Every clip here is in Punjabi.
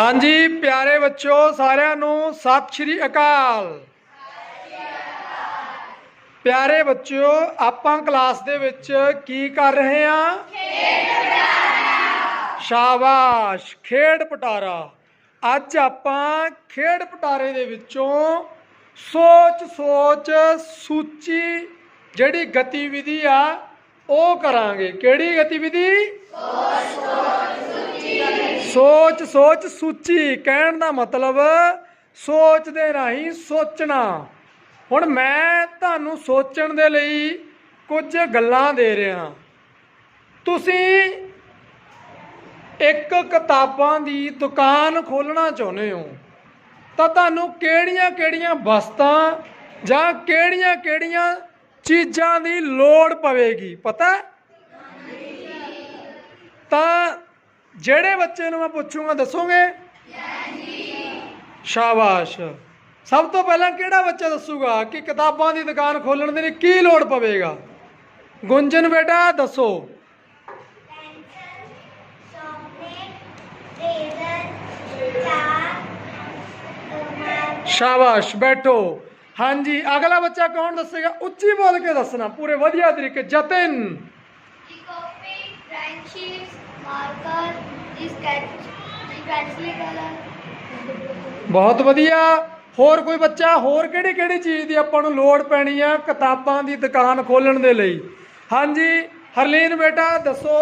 ਹਾਂਜੀ, ਪਿਆਰੇ ਬੱਚੋ ਸਾਰਿਆਂ ਨੂੰ ਸਤਿ ਸ਼੍ਰੀ ਅਕਾਲ। ਪਿਆਰੇ ਬੱਚਿਓ, ਆਪਾਂ ਕਲਾਸ ਦੇ ਵਿੱਚ ਕੀ ਕਰ ਰਹੇ ਹਾਂ? ਸ਼ਾਬਾਸ਼, ਖੇਡ ਪਟਾਰਾ। ਅੱਜ ਆਪਾਂ ਖੇਡ ਪਟਾਰੇ ਦੇ ਵਿੱਚੋਂ ਸੋਚ ਸੋਚ, ਸੂਚੀ ਜਿਹੜੀ ਗਤੀਵਿਧੀ ਆ, ਉਹ ਕਰਾਂਗੇ। ਕਿਹੜੀ ਗਤੀਵਿਧੀ? ਸੋਚ ਸੋਚ ਸੋਚ ਸੋਚ, ਸੂਚੀ। ਕਹਿਣ ਦਾ ਮਤਲਬ ਸੋਚ ਦੇ ਰਾਹੀਂ ਸੋਚਣਾ। ਹੁਣ ਮੈਂ ਤੁਹਾਨੂੰ ਸੋਚਣ ਦੇ ਲਈ ਕੁਝ ਗੱਲਾਂ ਦੇ ਰਿਹਾ। ਤੁਸੀਂ ਇੱਕ ਕਿਤਾਬਾਂ ਦੀ ਦੁਕਾਨ ਖੋਲਣਾ ਚਾਹੁੰਦੇ ਹੋ, ਤਾਂ ਤੁਹਾਨੂੰ ਕਿਹੜੀਆਂ-ਕਿਹੜੀਆਂ ਵਸਤਾਂ ਜਾਂ ਕਿਹੜੀਆਂ-ਕਿਹੜੀਆਂ ਚੀਜ਼ਾਂ ਦੀ ਲੋੜ ਪਵੇਗੀ? ਪਤਾ? ਤਾਂ ਜਿਹੜੇ ਬੱਚੇ ਨੂੰ ਮੈਂ ਪੁੱਛੂੰਗਾ, ਦੱਸੋਗੇ? ਸ਼ਾਬਾਸ਼। ਸਭ ਤੋਂ ਪਹਿਲਾਂ ਕਿਹੜਾ ਬੱਚਾ ਦੱਸੂਗਾ ਕਿ ਕਿਤਾਬਾਂ ਦੀ ਦੁਕਾਨ ਖੋਲਣ ਦੇ ਲਈ ਕੀ ਲੋੜ ਪਵੇਗਾ? ਗੁੰਜਨ ਬੇਟਾ, ਦੱਸੋ। ਸ਼ਾਬਾਸ਼, ਬੈਠੋ। ਹਾਂਜੀ, ਅਗਲਾ ਬੱਚਾ ਕੌਣ ਦੱਸੇਗਾ? ਉੱਚੀ ਬੋਲ ਕੇ ਦੱਸਣਾ, ਪੂਰੇ ਵਧੀਆ ਤਰੀਕੇ, ਜਤਨ। ਦੀ ਕਾਪੀ ਪੈਨਸਿਲਸ ਮਾਰਕਰ ਦੀ ਸਕੈਚ ਦੀ ਪੈਨਸਲ ਕਲਰ ਬਹੁਤ ਵਧੀਆ। ਹੋਰ ਕੋਈ ਬੱਚਾ? ਹੋਰ ਕਿਹੜੀ ਕਿਹੜੀ ਚੀਜ਼ ਦੀ ਆਪਾਂ ਨੂੰ ਲੋੜ ਪੈਣੀ ਆ ਕਿਤਾਬਾਂ ਦੀ ਦੁਕਾਨ ਖੋਲਣ ਦੇ ਲਈ? ਹਾਂਜੀ ਹਰਲੀਨ ਬੇਟਾ ਦੱਸੋ।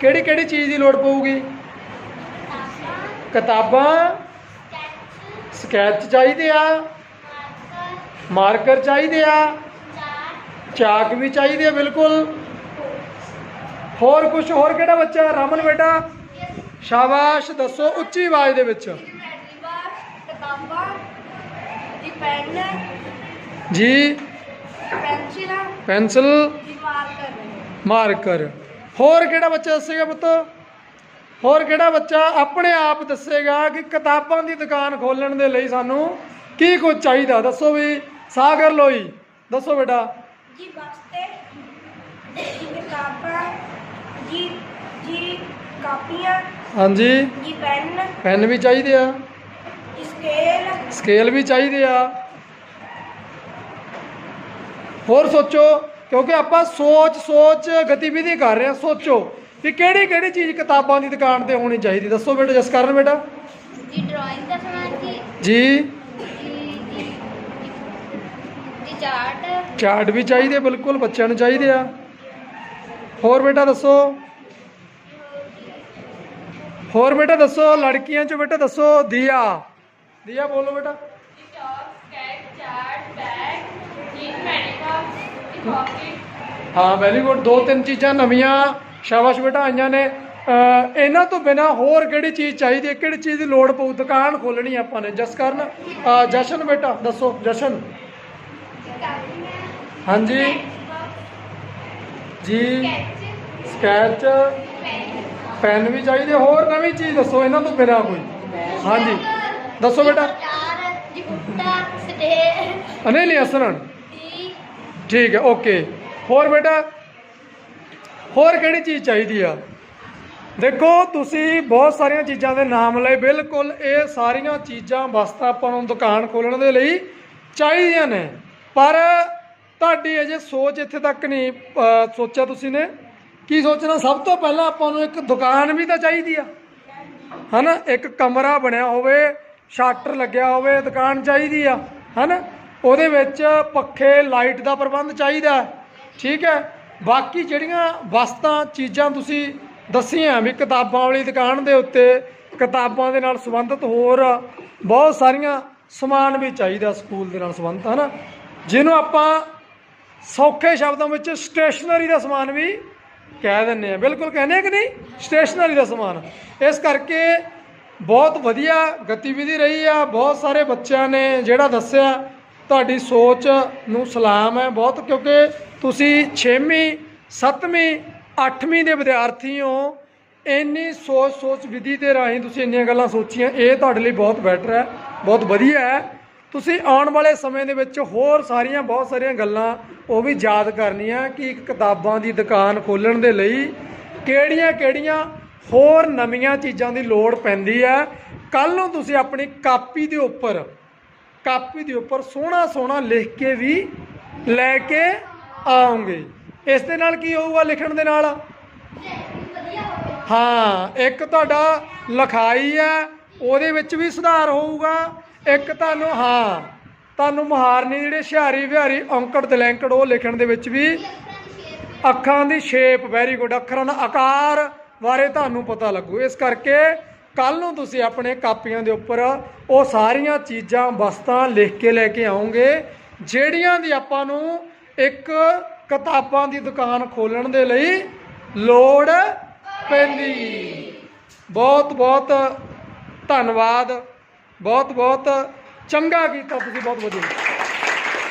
ਕਿਹੜੀ ਕਿਹੜੀ ਚੀਜ਼ ਦੀ ਲੋੜ ਪਊਗੀ? ਕਿਤਾਬਾਂ। ਸਕੈਚ ਚਾਹੀਦੇ ਆ। ਮਾਰਕਰ। ਚਾਹੀਦੇ ਆ। ਚਾਕ ਵੀ ਚਾਹੀਦੇ ਆ ਬਿਲਕੁਲ। ਹੋਰ ਕੁਝ ਹੋਰ ਕਿਹੜਾ ਬੱਚਾ? ਰਮਨ ਬੇਟਾ? ਸ਼ਾਬਾਸ਼, ਦੱਸੋ ਉੱਚੀ ਆਵਾਜ਼ ਦੇ ਵਿੱਚ। ਪੈਨਸਲ ਜੀ। ਪੈਨਸਲ। ਮਾਰਕਰ। ਹੋਰ ਕਿਹੜਾ ਬੱਚਾ ਦੱਸੇਗਾ ਪੁੱਤ? ਹੋਰ ਕਿਹੜਾ ਬੱਚਾ ਆਪਣੇ ਆਪ ਦੱਸੇਗਾ ਕਿ ਕਿਤਾਬਾਂ ਦੀ ਦੁਕਾਨ ਖੋਲਣ ਦੇ ਲਈ ਸਾਨੂੰ ਕੀ ਕੁਝ ਚਾਹੀਦਾ? ਦੱਸੋ ਵੀ। ਸਾਗਰ ਲੋਈ, ਦੱਸੋ ਬੇਟਾ। ਜੀ ਬਸਤੇ ਕਿਤਾਬਾਂ ਜੀ ਜੀ ਕਾਪੀਆਂ ਹਾਂਜੀ। ਜੀ ਪੈਨ। ਪੈਨ ਵੀ ਚਾਹੀਦੇ ਆ। ਸਕੇਲ। ਸਕੇਲ ਵੀ ਚਾਹੀਦੇ ਆ। ਹੋਰ ਸੋਚੋ ਕਿਉਂਕਿ ਆਪਾਂ ਸੋਚ ਸੋਚ ਗਤੀਵਿਧੀ ਕਰ ਰਹੇ ਹਾਂ ਸੋਚੋ ਵੀ ਕਿਹੜੀ ਕਿਹੜੀ ਚੀਜ਼ ਕਿਤਾਬਾਂ ਦੀ ਦੁਕਾਨ ਤੇ ਹੋਣੀ ਚਾਹੀਦੀ। ਦੱਸੋ ਬੇਟਾ ਜਸਕਰਨ ਬੇਟਾ। ਜੀ ਡਰਾਇੰਗ ਦਾ ਸਮਾਨ ਜੀ। ਜੀ। ਚਾਰਟ। ਚਾਰਟ ਵੀ ਚਾਹੀਦੇ ਬਿਲਕੁਲ ਬੱਚਿਆਂ ਨੂੰ ਚਾਹੀਦੇ ਆ। ਹੋਰ ਬੇਟਾ ਦੱਸੋ? ਹੋਰ ਬੇਟਾ ਦੱਸੋ, ਲੜਕੀਆਂ ਚੋਂ ਬੇਟਾ ਦੱਸੋ, ਦੀਆ। ਦੀਆ ਬੋਲੋ ਬੇਟਾ। ਹਾਂ ਵੈਰੀ ਗੁੱਡ ਦੋ ਤਿੰਨ ਚੀਜ਼ਾਂ ਨਵੀਆਂ ਸ਼ਾਬਾਸ਼ ਬੇਟਾ, ਆਈਆਂ ਨੇ। ਇਹਨਾਂ ਤੋਂ ਬਿਨਾ ਹੋਰ ਕਿਹੜੀ ਚੀਜ਼ ਚਾਹੀਦੀ ਹੈ? ਕਿਹੜੀ ਚੀਜ਼ ਦੀ ਲੋੜ ਪਊ? ਦੁਕਾਨ ਖੋਲਣੀ ਆਪਾਂ ਨੇ, ਜਸ ਕਰਨ। ਜਸ਼ਨ ਬੇਟਾ, ਦੱਸੋ, ਜਸ਼ਨ। ਹਾਂਜੀ। ਜੀ। ਸਕੈਚ ਪੈਨ ਵੀ ਚਾਹੀਦੇ, ਹੋਰ ਨਵੀਂ ਚੀਜ਼ ਦੱਸੋ, ਇਹਨਾਂ ਤੋਂ ਬਿਨਾਂ ਕੋਈ। ਹਾਂਜੀ। ਦੱਸੋ ਬੇਟਾ। ਚਾਰ ਜੀ ਨਹੀਂ ਅਸਰਨ ਠੀਕ ਹੈ, ਓਕੇ। ਹੋਰ ਬੇਟਾ, ਹੋਰ ਕਿਹੜੀ ਚੀਜ਼ ਚਾਹੀਦੀ ਆ? ਦੇਖੋ, ਤੁਸੀਂ ਬਹੁਤ ਸਾਰੀਆਂ ਚੀਜ਼ਾਂ ਦੇ ਨਾਮ ਲਏ। ਬਿਲਕੁਲ, ਇਹ ਸਾਰੀਆਂ ਚੀਜ਼ਾਂ ਵਸਤਾਂ ਆਪਾਂ ਨੂੰ ਦੁਕਾਨ ਖੋਲਣ ਦੇ ਲਈ ਚਾਹੀਦੀਆਂ ਨੇ। ਪਰ ਤੁਹਾਡੀ ਅਜੇ ਸੋਚ ਇੱਥੇ ਤੱਕ ਨਹੀਂ ਸੋਚਿਆ ਤੁਸੀਂ ਨੇ? ਕੀ ਸੋਚਣਾ? ਸਭ ਤੋਂ ਪਹਿਲਾਂ ਆਪਾਂ ਨੂੰ ਇੱਕ ਦੁਕਾਨ ਵੀ ਤਾਂ ਚਾਹੀਦੀ ਆ। ਹਨਾ? ਇੱਕ ਕਮਰਾ ਬਣਿਆ ਹੋਵੇ, ਸ਼ਟਰ ਲੱਗਿਆ ਹੋਵੇ, ਦੁਕਾਨ ਚਾਹੀਦੀ ਆ। ਹਨਾ? ਉਹਦੇ ਵਿੱਚ ਪੱਖੇ, ਲਾਈਟ ਦਾ ਪ੍ਰਬੰਧ ਚਾਹੀਦਾ। ਠੀਕ ਹੈ? ਬਾਕੀ ਜਿਹੜੀਆਂ ਵਸਤਾਂ, ਚੀਜ਼ਾਂ ਤੁਸੀਂ ਦੱਸੀਆਂ ਵੀ ਕਿਤਾਬਾਂ ਵਾਲੀ ਦੁਕਾਨ ਦੇ ਉੱਤੇ, ਕਿਤਾਬਾਂ ਦੇ ਨਾਲ ਸੰਬੰਧਿਤ ਹੋਰ ਬਹੁਤ ਸਾਰੀਆਂ ਸਮਾਨ ਵੀ ਚਾਹੀਦਾ ਸਕੂਲ ਦੇ ਨਾਲ ਸੰਬੰਧਿਤ, ਹਨਾ? ਜਿਹਨੂੰ ਆਪਾਂ ਸੌਖੇ ਸ਼ਬਦਾਂ ਵਿੱਚ ਸਟੇਸ਼ਨਰੀ ਦਾ ਸਮਾਨ ਵੀ ਕਹਿ ਦਿੰਨੇ ਆ। ਬਿਲਕੁਲ ਕਹਿੰਦੇ ਕਿ ਨਹੀਂ? ਸਟੇਸ਼ਨਰੀ ਦਾ ਸਮਾਨ। ਇਸ ਕਰਕੇ ਬਹੁਤ ਵਧੀਆ ਗਤੀਵਿਧੀ ਰਹੀ ਆ। ਬਹੁਤ ਸਾਰੇ ਬੱਚਿਆਂ ਨੇ ਜਿਹੜਾ ਦੱਸਿਆ, ਤੁਹਾਡੀ ਸੋਚ ਨੂੰ ਸਲਾਮ ਹੈ ਬਹੁਤ, ਕਿਉਂਕਿ ਤੁਸੀਂ 6ਵੀਂ 7ਵੀਂ 8ਵੀਂ ਦੇ ਵਿਦਿਆਰਥੀ ਹੋ। ਇੰਨੀ ਸੋਚ ਸੋਚ ਵਿਧੀ ਦੇ ਰਾਹੀਂ ਤੁਸੀਂ ਇੰਨੀਆਂ ਗੱਲਾਂ ਸੋਚੀਆਂ। ਇਹ ਤੁਹਾਡੇ ਲਈ ਬਹੁਤ ਬੈਟਰ ਹੈ, ਬਹੁਤ ਵਧੀਆ ਹੈ। ਤੁਸੀਂ ਆਉਣ ਵਾਲੇ ਸਮੇਂ ਦੇ ਵਿੱਚ ਹੋਰ ਸਾਰੀਆਂ ਬਹੁਤ ਸਾਰੀਆਂ ਗੱਲਾਂ ਉਹ ਵੀ ਯਾਦ ਕਰਨੀਆਂ ਕਿ ਇੱਕ ਕਿਤਾਬਾਂ ਦੀ ਦੁਕਾਨ ਖੋਲਣ ਦੇ ਲਈ ਕਿਹੜੀਆਂ ਕਿਹੜੀਆਂ ਹੋਰ ਨਵੀਆਂ ਚੀਜ਼ਾਂ ਦੀ ਲੋੜ ਪੈਂਦੀ ਹੈ। ਕੱਲ ਨੂੰ ਤੁਸੀਂ ਆਪਣੀ ਕਾਪੀ ਦੇ ਉੱਪਰ, ਕਾਪੀ ਦੇ ਉੱਪਰ ਸੋਹਣਾ ਸੋਹਣਾ ਲਿਖ ਕੇ ਵੀ ਲੈ ਕੇ ਆਉਂਗੇ ਇਸ ਦੇ ਨਾਲ ਕੀ ਹੋਊਗਾ ਲਿਖਣ ਦੇ ਨਾਲ? ਹਾਂ, ਇੱਕ ਤੁਹਾਡਾ ਲਿਖਾਈ ਹੈ, ਉਹਦੇ ਵਿੱਚ ਵੀ ਸੁਧਾਰ ਹੋਊਗਾ। ਇੱਕ ਤੁਹਾਨੂੰ, ਹਾਂ, ਤੁਹਾਨੂੰ ਮੁਹਾਰਨੀ ਜਿਹੜੇ ਹੁਸ਼ਿਆਰੀ ਵਿਹਾਰੀ ਔਂਕੜ ਦਲੈਂਕੜ ਉਹ ਲਿਖਣ ਦੇ ਵਿੱਚ ਵੀ ਅੱਖਾਂ ਦੀ ਸ਼ੇਪ ਵੈਰੀ ਗੁੱਡ ਅੱਖਰਾਂ ਦਾ ਆਕਾਰ ਬਾਰੇ ਤੁਹਾਨੂੰ ਪਤਾ ਲੱਗੂ। ਇਸ ਕਰਕੇ ਕੱਲ ਨੂੰ ਤੁਸੀਂ ਆਪਣੇ ਕਾਪੀਆਂ ਦੇ ਉੱਪਰ ਉਹ ਸਾਰੀਆਂ ਚੀਜ਼ਾਂ, ਵਸਤਾਂ ਲਿਖ ਕੇ ਲੈ ਕੇ ਆਉਂਗੇ ਜਿਹੜੀਆਂ ਦੀ ਆਪਾਂ ਨੂੰ ਇੱਕ ਕਿਤਾਬਾਂ ਦੀ ਦੁਕਾਨ ਖੋਲਣ ਦੇ ਲਈ ਲੋੜ ਪੈਂਦੀ। ਬਹੁਤ ਬਹੁਤ ਧੰਨਵਾਦ। ਬਹੁਤ ਬਹੁਤ ਚੰਗਾ ਕੀਤਾ ਤੁਸੀਂ ਬਹੁਤ ਵਧੀਆ।